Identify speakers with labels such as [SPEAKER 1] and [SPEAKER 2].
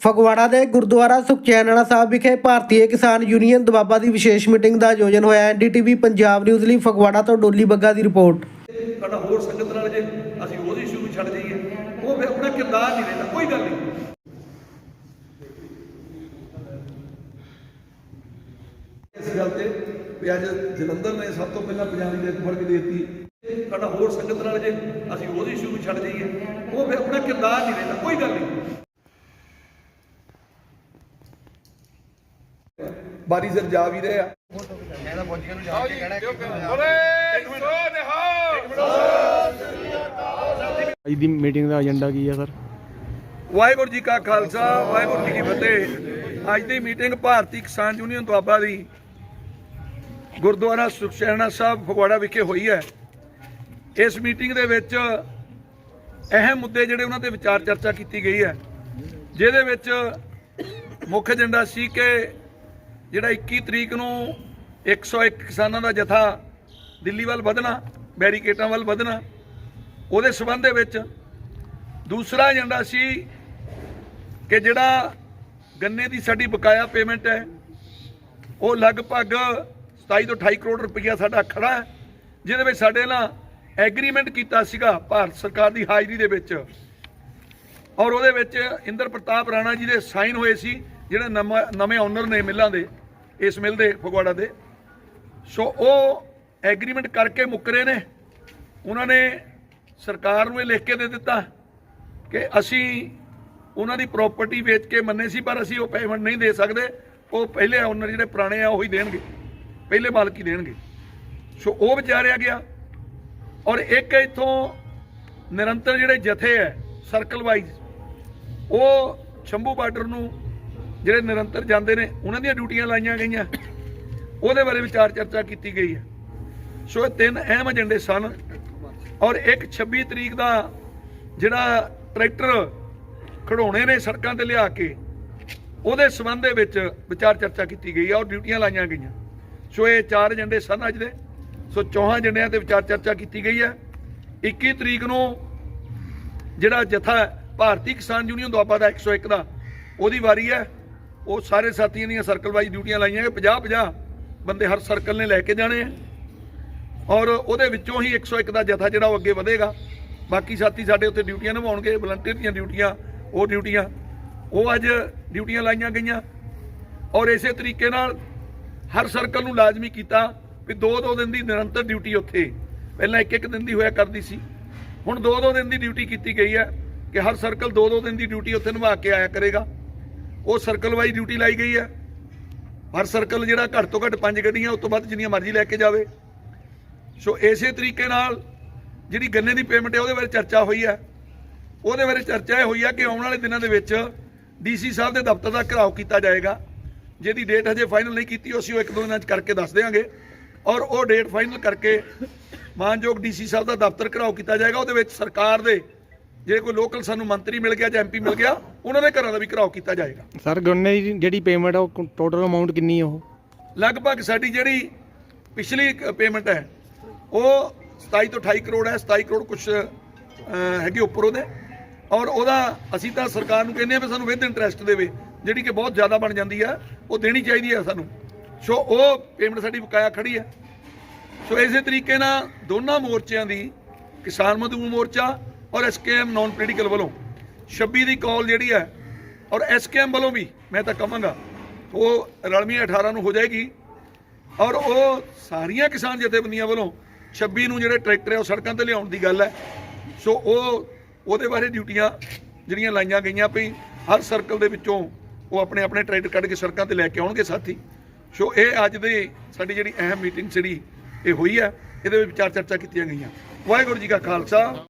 [SPEAKER 1] ਫਗਵਾੜਾ ਦੇ ਗੁਰਦੁਆਰਾ ਸੁਖਚੈਨਣਾ ਸਾਹਿਬ ਵਿਖੇ ਭਾਰਤੀ ਕਿਸਾਨ ਯੂਨੀਅਨ ਦਬਾਬਾ ਦੀ ਵਿਸ਼ੇਸ਼ ਮੀਟਿੰਗ ਦਾ ਆਯੋਜਨ ਹੋਇਆ ਐਨਡੀਟੀਵੀ ਪੰਜਾਬ ਨਿਊਜ਼ ਲਈ ਫਗਵਾੜਾ ਤੋਂ ਡੋਲੀ ਬੱਗਾ ਦੀ ਰਿਪੋਰਟ।
[SPEAKER 2] ਸਾਡਾ ਹੋਰ ਸੰਗਤ ਨਾਲ ਜੇ ਅਸੀਂ ਉਹਦੀ ਸ਼ੁਰੂ ਛੱਡ ਜਾਈਏ, ਉਹ ਫਿਰ ਆਪਣਾ ਕਿਰਦਾਰ ਨਹੀਂ ਰਹਿੰਦਾ, ਕੋਈ ਗੱਲ ਨਹੀਂ। ਇਸ ਗੱਲ ਤੇ ਵੀ ਅੱਜ ਜਲੰਧਰ ਨੇ ਸਭ ਤੋਂ ਪਹਿਲਾਂ ਪੰਜਾਬੀ ਦੇ ਫੜ ਕੇ ਦੇਤੀ। ਸਾਡਾ ਹੋਰ ਸੰਗਤ ਨਾਲ ਜੇ ਅਸੀਂ ਉਹਦੀ ਸ਼ੁਰੂ ਛੱਡ ਜਾਈਏ, ਉਹ ਫਿਰ ਆਪਣਾ ਕਿਰਦਾਰ ਨਹੀਂ ਰਹਿੰਦਾ, ਕੋਈ ਗੱਲ ਨਹੀਂ। ਬਾਰੀ ਸਿਰ ਜਾ ਵੀ ਰਹੇ ਆ।
[SPEAKER 3] ਅੱਜ ਦੀ ਮੀਟਿੰਗ ਦਾ ਏਜੰਡਾ ਕੀ ਹੈ ਸਰ?
[SPEAKER 2] ਵਾਹਿਗੁਰੂ ਜੀ ਕਾ ਖਾਲਸਾ ਵਾਹਿਗੁਰੂ ਜੀ ਕੀ ਫਤਿਹ। ਅੱਜ ਦੀ ਮੀਟਿੰਗ ਭਾਰਤੀ ਕਿਸਾਨ ਯੂਨੀਅਨ ਦੁਆਬਾ ਦੀ ਗੁਰਦੁਆਰਾ ਸੁਖਸ਼ਹਿਣਾ ਸਾਹਿਬ ਫਗਵਾੜਾ ਵਿਖੇ ਹੋਈ ਹੈ। ਇਸ ਮੀਟਿੰਗ ਦੇ ਵਿੱਚ ਅਹਿਮ ਮੁੱਦੇ ਜਿਹੜੇ ਉਹਨਾਂ ਤੇ ਵਿਚਾਰ ਚਰਚਾ ਕੀਤੀ ਗਈ ਹੈ। ਜਿਹਦੇ ਵਿੱਚ ਮੁੱਖ ਏਜੰਡਾ ਸੀ ਕਿ ਜਿਹੜਾ 21 ਤਰੀਕ ਨੂੰ 101 ਕਿਸਾਨਾਂ ਦਾ ਜਥਾ ਦਿੱਲੀ ਵੱਲ ਵਧਣਾ ਬੈਰੀਕੇਟਾਂ ਵੱਲ ਵਧਣਾ, ਉਹਦੇ ਸਬੰਧ ਦੇ ਵਿੱਚ ਦੂਸਰਾ ਏਜੰਡਾ ਸੀ ਕਿ ਜਿਹੜਾ ਗੰਨੇ ਦੀ ਸਾਡੀ ਬਕਾਇਆ ਪੇਮੈਂਟ ਹੈ, ਉਹ ਲਗਭਗ 27 ਤੋਂ 28 ਕਰੋੜ ਰੁਪਈਆ ਸਾਡਾ ਖੜਾ ਹੈ, ਜਿਹਦੇ ਵਿੱਚ ਸਾਡੇ ਨਾਲ ਐਗਰੀਮੈਂਟ ਕੀਤਾ ਸੀਗਾ ਭਾਰਤ ਸਰਕਾਰ ਦੀ ਹਾਜ਼ਰੀ ਦੇ ਵਿੱਚ। ਔਰ ਉਹਦੇ ਵਿੱਚ ਇੰਦਰ ਪ੍ਰਤਾਪ ਰਾਣਾ ਜੀ ਦੇ ਸਾਈਨ ਹੋਏ ਸੀ। ਜਿਹੜੇ ਨਵਾਂ- ਨਵੇਂ ਓਨਰ ਨੇ ਮਿੱਲਾਂ ਦੇ, ਇਸ ਮਿਲ ਦੇ, ਫਗਵਾੜਾ ਦੇ। ਸੋ ਉਹ ਐਗਰੀਮੈਂਟ ਕਰਕੇ ਮੁੱਕਰੇ ਨੇ। ਉਹਨਾਂ ਨੇ ਸਰਕਾਰ ਨੂੰ ਇਹ ਲਿਖ ਕੇ ਦੇ ਦਿੱਤਾ ਕਿ ਅਸੀਂ ਉਹਨਾਂ ਦੀ ਪ੍ਰਾਪਰਟੀ ਵੇਚ ਕੇ ਮੰਨੇ ਸੀ, ਪਰ ਅਸੀਂ ਉਹ ਪੇਮੈਂਟ ਨਹੀਂ ਦੇ ਸਕਦੇ। ਉਹ ਪਹਿਲੇ ਓਨਰ ਜਿਹੜੇ ਪੁਰਾਣੇ ਆ, ਉਹੀ ਦੇਣਗੇ। ਪਹਿਲੇ ਮਾਲਕ ਹੀ ਦੇਣਗੇ। ਸੋ ਉਹ ਵਿਚਾਰਿਆ ਗਿਆ। ਔਰ ਇੱਕ ਇਥੋਂ ਨਿਰੰਤਰ ਜਿਹੜੇ ਜਥੇ ਹੈ ਸਰਕਲ ਵਾਈਜ਼ ਉਹ ਸ਼ੰਭੂ ਬਾਰਡਰ ਨੂੰ ਜਿਹੜੇ ਨਿਰੰਤਰ ਜਾਂਦੇ ਨੇ, ਉਹਨਾਂ ਦੀਆਂ ਡਿਊਟੀਆਂ ਲਾਈਆਂ ਗਈਆਂ। ਉਹਦੇ ਬਾਰੇ ਵਿਚਾਰ ਚਰਚਾ ਕੀਤੀ ਗਈ ਹੈ। ਸੋ ਇਹ ਤਿੰਨ ਅਹਿਮ ਏਜੰਡੇ ਸਨ ਔਰ ਇੱਕ 26 ਤਰੀਕ ਦਾ ਜਿਹੜਾ ਟਰੈਕਟਰ ਖੜਾਉਣੇ ਨੇ ਸੜਕਾਂ ਤੇ ਲਿਆ ਕੇ, ਉਹਦੇ ਸਬੰਧ ਦੇ ਵਿੱਚ ਵਿਚਾਰ ਚਰਚਾ ਕੀਤੀ ਗਈ ਹੈ ਔਰ ਡਿਊਟੀਆਂ ਲਾਈਆਂ ਗਈਆਂ। ਸੋ ਇਹ ਚਾਰ ਏਜੰਡੇ ਸਨ ਅੱਜ ਦੇ। ਸੋ ਚੌਹਾਂ ਏਜੰਡਿਆਂ ਤੇ ਵਿਚਾਰ ਚਰਚਾ ਕੀਤੀ ਗਈ ਹੈ। 21 ਤਰੀਕ ਨੂੰ ਜਿਹੜਾ ਜਥਾ ਭਾਰਤੀ ਕਿਸਾਨ ਯੂਨੀਅਨ ਦੁਆਬਾ ਦਾ 101 ਦਾ, ਉਹਦੀ ਵਾਰੀ ਹੈ। ਉਹ ਸਾਰੇ ਸਾਥੀਆਂ ਦੀਆਂ ਸਰਕਲ ਵਾਈਜ਼ ਡਿਊਟੀਆਂ ਲਾਈਆਂ ਕਿ 50 50 ਬੰਦੇ ਹਰ ਸਰਕਲ ਨੇ ਲੈ ਕੇ ਜਾਣੇ ਆ। ਔਰ ਉਹਦੇ ਵਿੱਚੋਂ ਹੀ 101 ਦਾ ਜਥਾ ਜਿਹੜਾ ਉਹ ਅੱਗੇ ਵਧੇਗਾ। ਬਾਕੀ ਸਾਥੀ ਸਾਡੇ ਉੱਤੇ ਡਿਊਟੀਆਂ ਨਿਭਾਉਣਗੇ ਵਲੰਟੀਅਰ ਦੀਆਂ ਡਿਊਟੀਆਂ ਉਹ ਡਿਊਟੀਆਂ ਉਹ ਅੱਜ ਡਿਊਟੀਆਂ ਲਾਈਆਂ ਗਈਆਂ। ਔਰ ਇਸੇ ਤਰੀਕੇ ਨਾਲ ਹਰ ਸਰਕਲ ਨੂੰ ਲਾਜ਼ਮੀ ਕੀਤਾ ਵੀ ਦੋ ਦੋ ਦਿਨ ਦੀ ਨਿਰੰਤਰ ਡਿਊਟੀ ਉੱਥੇ। ਪਹਿਲਾਂ ਇੱਕ ਇੱਕ ਦਿਨ ਦੀ ਹੋਇਆ ਕਰਦੀ ਸੀ। ਹੁਣ ਦੋ ਦੋ ਦਿਨ ਦੀ ਡਿਊਟੀ ਕੀਤੀ ਗਈ ਹੈ ਕਿ ਹਰ ਸਰਕਲ ਦੋ ਦੋ ਦਿਨ ਦੀ ਡਿਊਟੀ ਉੱਥੇ ਨਿਭਾ ਕੇ ਆਇਆ ਕਰੇਗਾ। ਉਹ ਸਰਕਲ ਵਾਈ ਡਿਊਟੀ ਲਾਈ ਗਈ ਹੈ ਹਰ ਸਰਕਲ ਜਿਹੜਾ ਘੱਟ ਤੋਂ ਘੱਟ ਪੰਜ ਗੱਡੀਆਂ, ਉਸ ਤੋਂ ਵੱਧ ਜਿੰਨੀਆਂ ਮਰਜ਼ੀ ਲੈ ਕੇ ਜਾਵੇ। ਸੋ ਇਸੇ ਤਰੀਕੇ ਨਾਲ ਜਿਹੜੀ ਗੰਨੇ ਦੀ ਪੇਮੈਂਟ ਹੈ ਉਹਦੇ ਬਾਰੇ ਚਰਚਾ ਹੋਈ ਹੈ ਉਹਦੇ ਬਾਰੇ ਚਰਚਾ ਇਹ ਹੋਈ ਹੈ ਕਿ ਆਉਣ ਵਾਲੇ ਦਿਨਾਂ ਦੇ ਵਿੱਚ ਡੀਸੀ ਸਾਹਿਬ ਦੇ ਦਫ਼ਤਰ ਦਾ ਘਿਰਾਓ ਕੀਤਾ ਜਾਏਗਾ। ਜਿਹਦੀ ਡੇਟ ਹਜੇ ਫਾਈਨਲ ਨਹੀਂ ਕੀਤੀ, ਉਹ ਅਸੀਂ ਉਹ ਇੱਕ ਦੋ ਦਿਨਾਂ 'ਚ ਕਰਕੇ ਦੱਸ ਦੇਵਾਂਗੇ ਔਰ ਉਹ ਡੇਟ ਫਾਈਨਲ ਕਰਕੇ ਮਾਨਯੋਗ ਡੀਸੀ ਸਾਹਿਬ ਦਾ ਦਫ਼ਤਰ ਘਿਰਾਓ ਕੀਤਾ ਜਾਏਗਾ। ਉਹਦੇ ਵਿੱਚ ਸਰਕਾਰ ਦੇ ਜਿਹੜੇ ਕੋਈ ਲੋਕਲ ਸਾਨੂੰ ਮੰਤਰੀ ਮਿਲ ਗਿਆ ਜਾਂ ਐਮਪੀ ਮਿਲ ਗਿਆ ਉਹਨਾਂ ਦੇ ਘਰਾਂ ਦਾ ਵੀ ਘਿਰਾਓ ਕੀਤਾ ਜਾਏਗਾ।
[SPEAKER 3] ਸਰ ਗੰਨੇ ਦੀ ਜਿਹੜੀ ਪੇਮੈਂਟ ਆ ਉਹ ਟੋਟਲ ਅਮਾਉਂਟ ਕਿੰਨੀ ਆ ਉਹ?
[SPEAKER 2] ਲਗਭਗ ਸਾਡੀ ਜਿਹੜੀ ਪਿਛਲੀ ਪੇਮੈਂਟ ਹੈ ਉਹ 27 ਤੋਂ 28 ਕਰੋੜ ਹੈ 27 ਕਰੋੜ ਕੁਝ ਹੈਗੇ ਉੱਪਰ ਉਹਦੇ। ਔਰ ਉਹਦਾ ਅਸੀਂ ਤਾਂ ਸਰਕਾਰ ਨੂੰ ਕਹਿੰਦੇ ਆ ਵੀ ਸਾਨੂੰ ਵਿਦ ਇੰਟਰਸਟ ਦੇਵੇ ਜਿਹੜੀ ਕਿ ਬਹੁਤ ਜ਼ਿਆਦਾ ਬਣ ਜਾਂਦੀ ਆ ਉਹ ਦੇਣੀ ਚਾਹੀਦੀ ਹੈ ਸਾਨੂੰ। ਸੋ ਉਹ ਪੇਮੈਂਟ ਸਾਡੀ ਬਕਾਇਆ ਖੜੀ ਹੈ। ਸੋ ਇਸੇ ਤਰੀਕੇ ਨਾਲ ਦੋਨਾਂ ਮੋਰਚਿਆਂ ਦੀ ਕਿਸਾਨ ਮਜ਼ਦੂਰ ਮੋਰਚਾ ਔਰ ਐਸਕੇਐਮ ਨਾਨ ਪੋਲੀਟੀਕਲ ਵੱਲੋਂ 26 ਦੀ ਕਾਲ ਜਿਹੜੀ ਹੈ, ਔਰ ਐਸਕੇਐਮ ਵੱਲੋਂ ਵੀ ਮੈਂ ਤਾਂ ਕਹਾਂਗਾ, ਉਹ ਰਲਮੀ 18 ਨੂੰ ਹੋ ਜਾਏਗੀ, ਔਰ ਉਹ ਸਾਰੀਆਂ ਕਿਸਾਨ ਜਥੇਬੰਦੀਆਂ ਵੱਲੋਂ 26 ਨੂੰ ਜਿਹੜੇ ਟਰੈਕਟਰ ਹੈ, ਉਹ ਸੜਕਾਂ ਤੇ ਲਿਆਉਣ ਦੀ ਗੱਲ ਹੈ। ਸੋ ਉਹ, ਉਹਦੇ ਬਾਰੇ ਡਿਊਟੀਆਂ ਜਿਹੜੀਆਂ ਲਾਈਆਂ ਗਈਆਂ ਪਈ ਹਰ ਸਰਕਲ ਦੇ ਵਿੱਚੋਂ ਉਹ ਆਪਣੇ ਆਪਣੇ ਟਰੈਕਟਰ ਕੱਢ ਕੇ ਸੜਕਾਂ ਤੇ ਲੈ ਕੇ ਆਉਣਗੇ ਸਾਥੀ। ਸੋ ਇਹ ਅੱਜ ਦੀ ਸਾਡੀ ਜਿਹੜੀ ਅਹਿਮ ਮੀਟਿੰਗ ਜਿਹੜੀ ਇਹ ਹੋਈ ਹੈ, ਇਹਦੇ ਵਿੱਚ ਵਿਚਾਰ ਚਰਚਾ ਕੀਤੀਆਂ ਗਈਆਂ। ਵਾਹਿਗੁਰੂ ਜੀ ਕਾ ਖਾਲਸਾ।